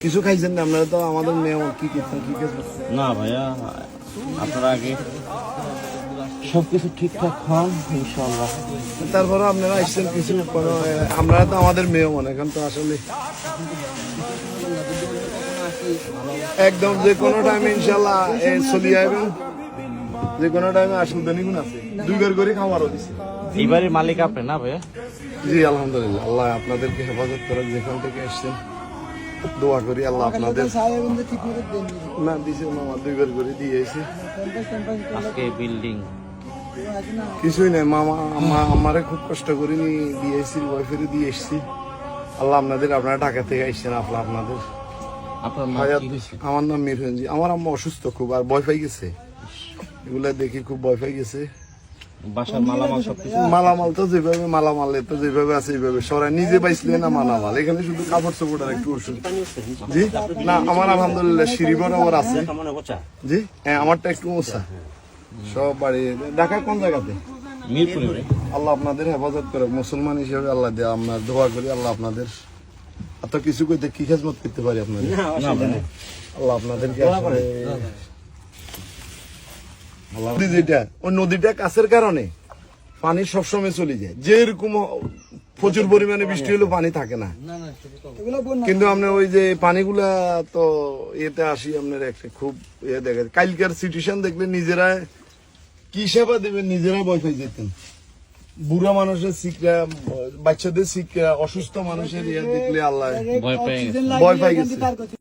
কিছু খাইছেন না? আপনারা তো আমাদের মেয়ে কি করছেন কি না ভাইয়া আপনারা আগে সবকিছু ঠিকঠাক হন ইনশাল্লাহ তারপরে আপনারা আসছেন কিছু আপনারা তো আমাদের মেয়ে মনে এখন তো আসলে। একদম যে কোনো টাইমে ইনশাল্লাহ চলি যাবেন যে কোনো টাইমে আসুন বেনিগুন আছে। দুই বের করে খাওয়ারও দিছে। এইবারের মালিক আপনি না ভাইয়া? জি আলহামদুলিল্লাহ। আল্লাহ আপনাদেরকে হেফাজত করেন যেখান থেকে এসছেন। দোয়া করি আল্লাহ আপনাদের না দিছে মামা দুই বের করে দিয়েছে আজকে বিল্ডিং কিছুই নাই মামা আমা আমারে খুব কষ্ট করে নিয়ে দিয়েছি ওয়াইফের দিয়ে এসছি আল্লাহ আপনাদের আপনারা ঢাকা থেকে আসছেন আপনার আপনাদের আমার নাম মিরহনজি। আমার আম্মা অসুস্থ খুব আর ভয় পাই গেছে। এগুলা দেখি খুব ভয় পাই গেছে। বাসার মালামাল সবকিছু মালামাল তো যেভাবে মালামাল তো যেভাবে আছে এইভাবে। সরাই নিজে পাইছিলেন না মালামাল। এখানে শুধু কাপড় চোপড় আর একটু ওষুধ। জি? না আমার আলহামদুলিল্লাহ সিঁড়িবার আমার আছে। জি? হ্যাঁ আমারটা একটু ওষা সব বাড়ি ঢাকা কোন জায়গাতে? মিরপুরে আল্লাহ আপনাদের হেফাজত করে মুসলমান হিসেবে আল্লাহ দিয়ে আপনার দোয়া করি আল্লাহ আপনাদের এত কিছু কইতে কি খেজমত করতে পারি আপনাদের? আল্লাহ আপনাদেরকে নদী যেটা ওই নদীটা কাছের কারণে পানি সবসময় চলে যায়। যেরকম প্রচুর পরিমাণে বৃষ্টি হলেও পানি থাকে না। কিন্তু আপনার ওই যে পানিগুলা তো ইয়েতে আসি আপনার একটা খুব ইয়ে দেখে। কালকার সিচুয়েশন দেখলে নিজেরা কি সেবা দেবেন? নিজেরা ভয় পেয়ে যেতেন। বুড়া মানুষের শিখরা বাচ্চাদের শিখরা অসুস্থ মানুষের ইয়ে দেখলে আল্লাহ ভয় পাই গেছে।